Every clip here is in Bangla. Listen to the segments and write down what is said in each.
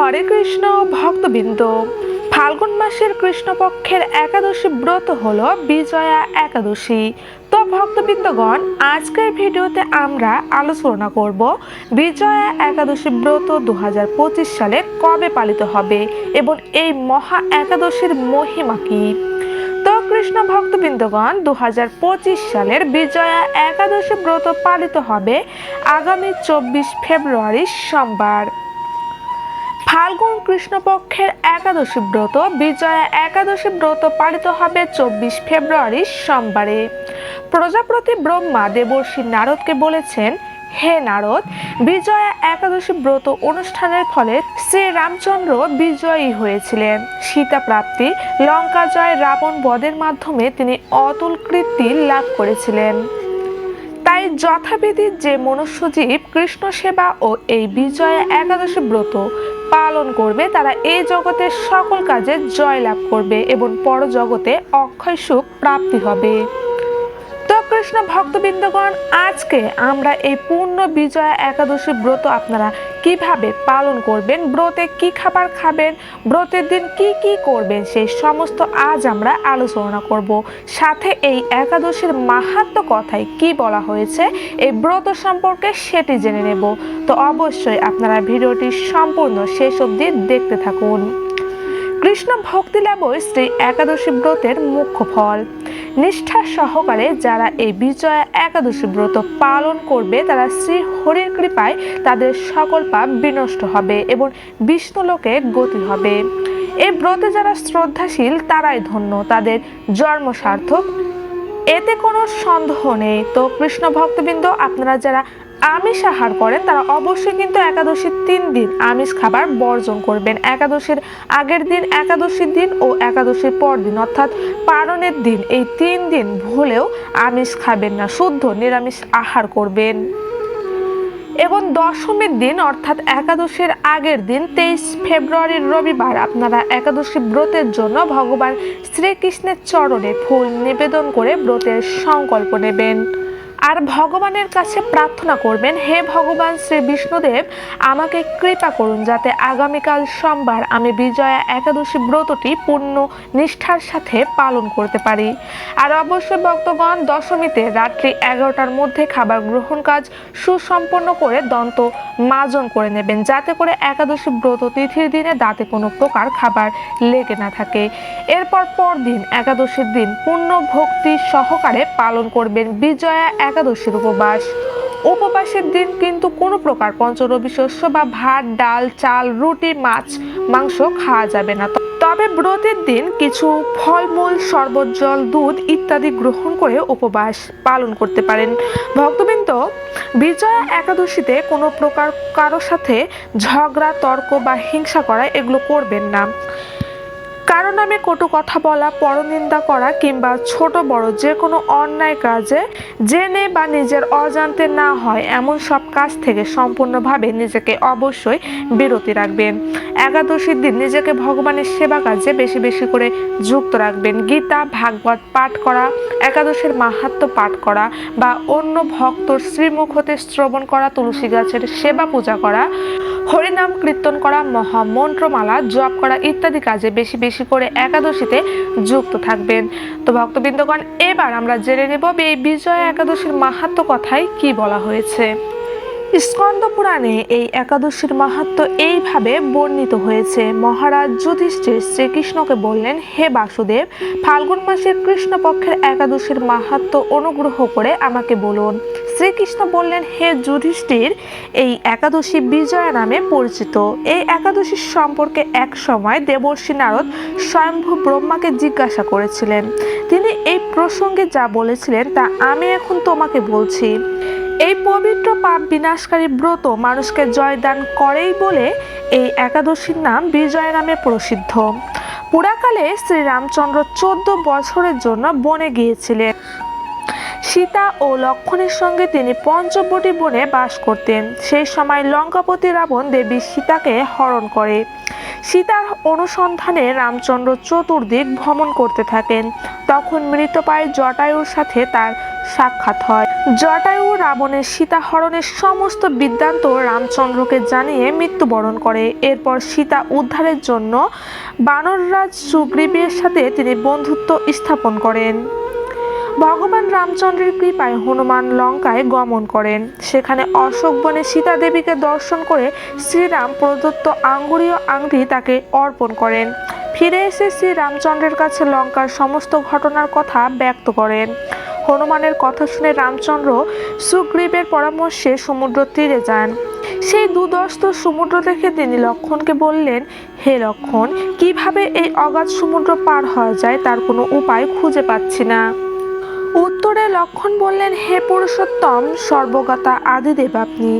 হরে কৃষ্ণ, ভক্তবৃন্দ। ফাল্গুন মাসের কৃষ্ণপক্ষের একাদশী ব্রত হল বিজয়া একাদশী। তো ভক্তবৃন্দগণ, আজকের ভিডিওতে আমরা আলোচনা করব বিজয়া একাদশী ব্রত দু হাজার পঁচিশ সালে কবে পালিত হবে এবং এই মহা একাদশীর মহিমা কী? তো কৃষ্ণ ভক্তবৃন্দগণ দু হাজার পঁচিশ সালের বিজয়া একাদশী ব্রত পালিত হবে আগামী চব্বিশ ফেব্রুয়ারি সোমবার। ফাল্গুন কৃষ্ণপক্ষের একাদশী ব্রত, বিজয়া একাদশী ব্রত পালিত হবে চব্বিশ ফেব্রুয়ারি সোমবারে। প্রজাপতি ব্রহ্মা দেবর্ষী নারদকে বলেছেন, হে নারদ, বিজয়া একাদশী ব্রত অনুষ্ঠানের ফলে শ্রী রামচন্দ্র বিজয়ী হয়েছিলেন। সীতা প্রাপ্তি লঙ্কা জয় রাবণ বধের মাধ্যমে তিনি অতুল কীর্তি লাভ করেছিলেন। তাই যথাবিধি যে মনুষ্যজীব কৃষ্ণ সেবা ও এই বিজয়া একাদশী ব্রত পালন করবে, তারা এই জগতের সকল কাজে জয় লাভ করবে এবং পরজগতে অক্ষয় সুখ প্রাপ্তি হবে। তো কৃষ্ণ ভক্তবৃন্দগণ, আজকে আমরা এই পূর্ণ বিজয়া একাদশী ব্রত আপনারা কীভাবে পালন করবেন, ব্রতে কি খাবার খাবেন, ব্রতের দিন কি কি করবেন, সেই সমস্ত আজ আমরা আলোচনা করব। সাথে এই একাদশীর মাহাত্ম কথায় কি বলা হয়েছে, এই ব্রত সম্পর্কে সেটি জেনে নেব। তো অবশ্যই আপনারা ভিডিওটি সম্পূর্ণ শেষ অবধি দেখতে থাকুন। কৃষ্ণ ভক্তি লাভই শ্রী একাদশী ব্রতের মুখ্য ফল। নিষ্ঠা সহকারে যারা এই বিজয়া একাদশী ব্রত পালন করবে, তারা শ্রী হরির কৃপায় তাদের সকল পাপ বিনষ্ট হবে এবং বিষ্ণুলোকে গতি হবে। এই ব্রতে যারা শ্রদ্ধাশীল, তারাই ধন্য। তাদের জন্ম সার্থক। এতে কোনো সন্দেহ নেই। তো কৃষ্ণ ভক্তবৃন্দ আপনারা যারা আমিষ আহার করেন, তারা অবশ্যই কিন্তু একাদশীর তিন দিন আমিষ খাবার বর্জন করবেন। একাদশীর আগের দিন, একাদশীর দিন ও একাদশীর পর দিন, অর্থাৎ পারণের দিন, এই তিন দিন ভুলেও আমিষ খাবেন না, শুদ্ধ নিরামিষ আহার করবেন। এবং দশমীর দিন, অর্থাৎ একাদশীর আগের দিন, তেইশ ফেব্রুয়ারির রবিবার, আপনারা একাদশী ব্রতের জন্য ভগবান শ্রীকৃষ্ণের চরণে ফুল নিবেদন করে ব্রতের সংকল্প নেবেন। আর ভগবানের কাছে প্রার্থনা করবেন, হে ভগবান শ্রী বিষ্ণুদেব, আমাকে কৃপা করুন যাতে আগামীকাল সোমবার আমি বিজয়া একাদশী ব্রতটি পূর্ণ নিষ্ঠার সাথে পালন করতে পারি। আর অবশ্যই ভক্তগণ, দশমীতে রাত্রি এগারোটার মধ্যে খাবার গ্রহণ কাজ সুসম্পন্ন করে দন্ত মাজন করে নেবেন, যাতে করে একাদশী ব্রত তিথির দিনে দাঁতে কোনো প্রকার খাবার লেগে না থাকে। এরপর পরদিন, একাদশীর দিন, পূর্ণ ভক্তি সহকারে পালন করবেন বিজয়া একাদশীর উপবাস। উপবাসের দিন কিন্তু কোনো প্রকার পঞ্চরবি, শস্য বা ভাত, ডাল, চাল, রুটি, মাছ, মাংস খাওয়া যাবে না। তবে ব্রতের দিন কিছু ফলমূল, শরবত, জল, দুধ ইত্যাদি গ্রহণ করে উপবাস পালন করতে পারেন। ভক্তবৃন্দ, বিজয়া একাদশীতে কোনো প্রকার কারও সাথে ঝগড়া, তর্ক বা হিংসা করা এগুলো করবেন না। কারও নামে কটু কথা বলা, পরনিন্দা করা কিংবা ছোট বড় যে কোনো অন্যায় কাজে জেনে বা নিজের অজান্তে না হয় এমন সব কাজ থেকে সম্পূর্ণভাবে নিজেকে অবশ্যই বিরতি রাখবেন একাদশীর দিন নিজেকে ভগবানের সেবা কাজে বেশি বেশি করে যুক্ত রাখবেন। গীতা, ভাগবত পাঠ করা, একাদশীর মাহাত্ম পাঠ করা বা অন্য ভক্তর শ্রীমুখ হতে শ্রবণ করা, তুলসী গাছের সেবা পূজা করা হরিনাম কীর্তন করা, মহামন্ত্রমালা, জপ করা ইত্যাদি কাজে বেশি বেশি করে একাদশীতে যুক্ত থাকবেন। তো ভক্তবৃন্দগণ, এবার আমরা জেনে নেব এই বিজয়া একাদশীর মাহাত্ম কথায় কি বলা হয়েছে। স্কন্দ পুরাণে এই একাদশীর মাহাত্ম এইভাবে বর্ণিত হয়েছে। মহারাজ যুধিষ্ঠির শ্রীকৃষ্ণকে বললেন, হে বাসুদেব, ফাল্গুন মাসের কৃষ্ণপক্ষের একাদশীর মাহাত্ম অনুগ্রহ করে আমাকে বলুন। শ্রীকৃষ্ণ বললেন, হে যুধিষ্ঠির, এই একাদশী বিজয়া নামে পরিচিত। এই একাদশীর সম্পর্কে এক সময় দেবর্ষী নারদ স্বয়ম্ভু ব্রহ্মাকে জিজ্ঞাসা করেছিলেন। তিনি এই প্রসঙ্গে যা বলেছিলেন তা আমি এখন তোমাকে বলছি। এই পবিত্র পাপ বিনাশকারী ব্রত মানুষকে জয়দান করেই বলে এই একাদশীর নাম বিজয় নামে প্রসিদ্ধ। পুরাকালে শ্রীরামচন্দ্র চোদ্দ বছরের জন্য বনে গিয়েছিলেন। সীতা ও লক্ষণের সঙ্গে তিনি পঞ্চবটি বনে বাস করতেন। সেই সময় লঙ্কাপতি রাবণ দেবী সীতাকে হরণ করে। সীতার অনুসন্ধানে রামচন্দ্র চতুর্দিক ভ্রমণ করতে থাকেন। তখন মৃতপায় জটায়ুর সাথে তার সাক্ষাৎ হয়। জটায়ু রাবণের সীতাহরণের সমস্ত বৃত্তান্ত রামচন্দ্রকে জানিয়ে মৃত্যুবরণ করে। এরপর সীতা উদ্ধারের জন্য বানররাজ সুগ্রীবের সাথে তিনি বন্ধুত্ব স্থাপন করেন। ভগবান রামচন্দ্রের কৃপায় হনুমান লঙ্কায় গমন করেন। সেখানে অশোক বনে সীতা দেবীকে দর্শন করে শ্রীরাম প্রদত্ত আঙ্গুরীয় আংটি তাকে অর্পণ করেন। ফিরে এসে শ্রী রামচন্দ্রের কাছে লঙ্কার সমস্ত ঘটনার কথা ব্যক্ত করেন। হনুমানের কথা শুনে রামচন্দ্র সুগ্রীবের পরামর্শে সমুদ্র তীরে যান। সেই দুদস্ত সমুদ্র দেখে তিনি লক্ষণকে বললেন, হে লক্ষণ, কীভাবে এই অগাধ সমুদ্র পার হওয়া যায় তার কোনো উপায় খুঁজে পাচ্ছি না? উত্তরে লক্ষণ বললেন, হে পুরুষোত্তম সর্বগতা আদিদেব আপনি।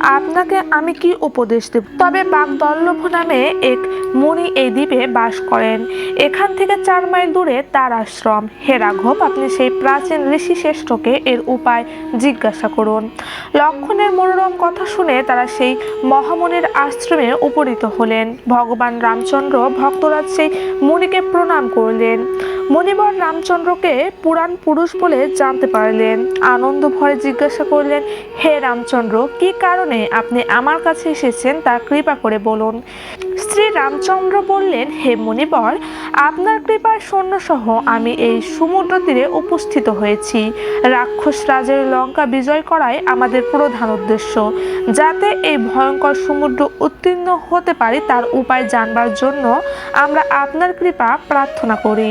আপনাকে আমি কি উপদেশ দেব? তবে বাগদল্লভ নামে এক মুনি এই দ্বীপে বাস করেন। এখান থেকে চার মাইল দূরে তার আশ্রম। হে রাঘব, আপনি সেই প্রাচীন ঋষি শ্রেষ্ঠকে এর উপায় জিজ্ঞাসা করুন। লক্ষণের মনোরম কথা শুনে তারা সেই মহামুনির আশ্রমে উপনীত হলেন। ভগবান রামচন্দ্র ভক্তরাজ সেই মুনিকে প্রণাম করলেন। মণিবর রামচন্দ্রকে পুরাণ পুরুষ বলে জানতে পারলেন। আনন্দ ভরে জিজ্ঞাসা করলেন, হে রামচন্দ্র, কি কারণে আপনি আমার কাছে এসেছেন, তা কৃপা করে বলুন। শ্রী রামচন্দ্র বললেন, হে মণিবর আপনার কৃপার সৈন্যসহ আমি এই সমুদ্র তীরে উপস্থিত হয়েছি। রাক্ষস রাজের লঙ্কা বিজয় করাই আমাদের প্রধান উদ্দেশ্য। যাতে এই ভয়ঙ্কর সমুদ্র উত্তীর্ণ হতে পারি, তার উপায় জানবার জন্য আমরা আপনার কৃপা প্রার্থনা করি।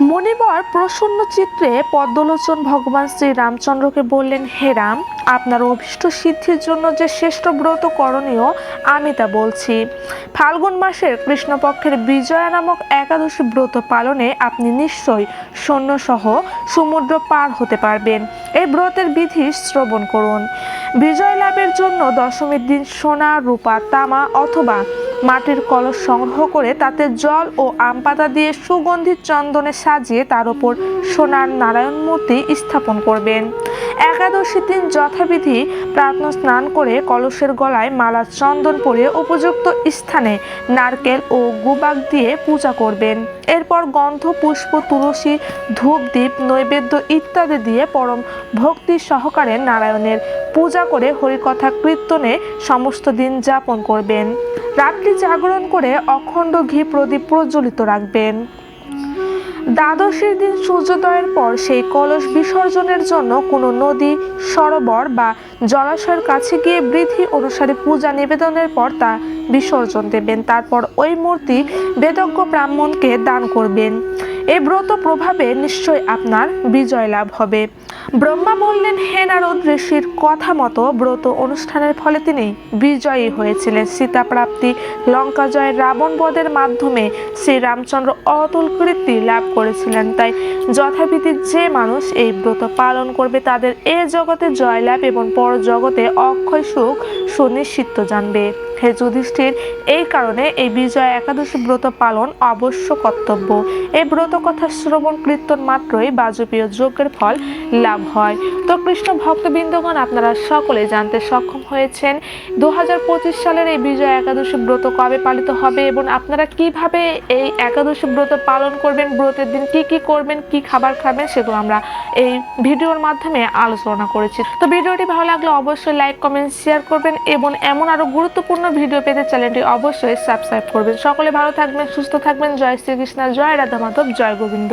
মণিবর প্রসন্ন চিত্রে পদ্মলোচন ভগবান শ্রী রামচন্দ্রকে বললেন, হে রাম, আপনার অভীষ্ট সিদ্ধির জন্য যে শ্রেষ্ঠ ব্রত করণীয়, আমি তা বলছি। ফাল্গুন মাসের কৃষ্ণপক্ষের বিজয়া নামক একাদশী ব্রত পালনে আপনি নিশ্চয়ই সৈন্যসহ সমুদ্র পার হতে পারবেন। এই ব্রতের বিধি শ্রবণ করুন। বিজয় লাভের জন্য দশমীর দিন সোনা, রূপা, তামা অথবা মাটির কলস সংগ্রহ করে তাতে জল ও আম পাতা দিয়ে সুগন্ধি চন্দনে সাজিয়ে তার উপর সোনার নারায়ণ মূর্তি স্থাপন করবেন। একাদশী দিন যথাবিধি প্রার্থনা স্নান করে কলসের গলায় মালা চন্দন পরে উপযুক্ত স্থানে নারকেল ও গুবাক দিয়ে পূজা করবেন। এরপর গন্ধ, পুষ্প, তুলসী, ধূপ দ্বীপ নৈবেদ্য ইত্যাদি দিয়ে পরম ভক্তি সহকারে নারায়ণের পূজা করে হরিকথা কীর্তনে সমস্ত দিন যাপন করবেন। রাত্রি জাগরণ করে অখণ্ড ঘি প্রদীপ প্রজ্বলিত রাখবেন। দ্বাদশীর দিন সূর্যোদয়ের পর সেই কলস বিসর্জনের জন্য কোনো নদী, সরোবর বা জলাশয়ের কাছে গিয়ে বৃদ্ধি অনুসারে পূজা নিবেদনের পর তা বিসর্জন দেবেন। তারপর ওই মূর্তি বেদজ্ঞ ব্রাহ্মণকে দান করবেন। এই ব্রত প্রভাবে নিশ্চয় আপনার বিজয় লাভ হবে। ব্রহ্মা বললেন, হে নারদ ঋষির কথা মতো ব্রত অনুষ্ঠানের ফলে তিনি বিজয়ী হয়েছিলেন। সীতা প্রাপ্তি লঙ্কা জয় রাবণ বধের মাধ্যমে শ্রীরামচন্দ্র অতুল কীর্তি লাভ করেছিলেন। তাই যথাবিধি যে মানুষ এই ব্রত পালন করবে, তাদের এ জগতে জয়লাভ এবং পর জগতে অক্ষয় সুখ সুনিশ্চিত জানবে। হে যুধিষ্ঠির। এই কারণে এই বিজয় একাদশী ব্রত পালন অবশ্য কর্তব্য। এই ব্রত কথা শ্রবণ কীর্তন মাত্রই বাজপেয় যজ্ঞের ফল লাভ হয়। তো কৃষ্ণ ভক্তবৃন্দগণ, আপনারা সকলে জানতে সক্ষম হয়েছেন দু হাজার পঁচিশ সালের এই বিজয় একাদশী ব্রত কবে পালিত হবে এবং আপনারা কীভাবে এই একাদশী ব্রত পালন করবেন, ব্রতের দিন কি কি করবেন, কি খাবার খাবেন সেগুলো আমরা এই ভিডিওর মাধ্যমে আলোচনা করেছি। তো ভিডিওটি ভালো লাগলে অবশ্যই লাইক, কমেন্ট, শেয়ার করবেন এবং এমন আরও গুরুত্বপূর্ণ ভিডিও পেতে চ্যানেলটি অবশ্যই সাবস্ক্রাইব করবেন। সকলে ভালো থাকবেন, সুস্থ থাকবেন। জয় শ্রীকৃষ্ণ, জয় রাধা মাধব জয় গোবিন্দ।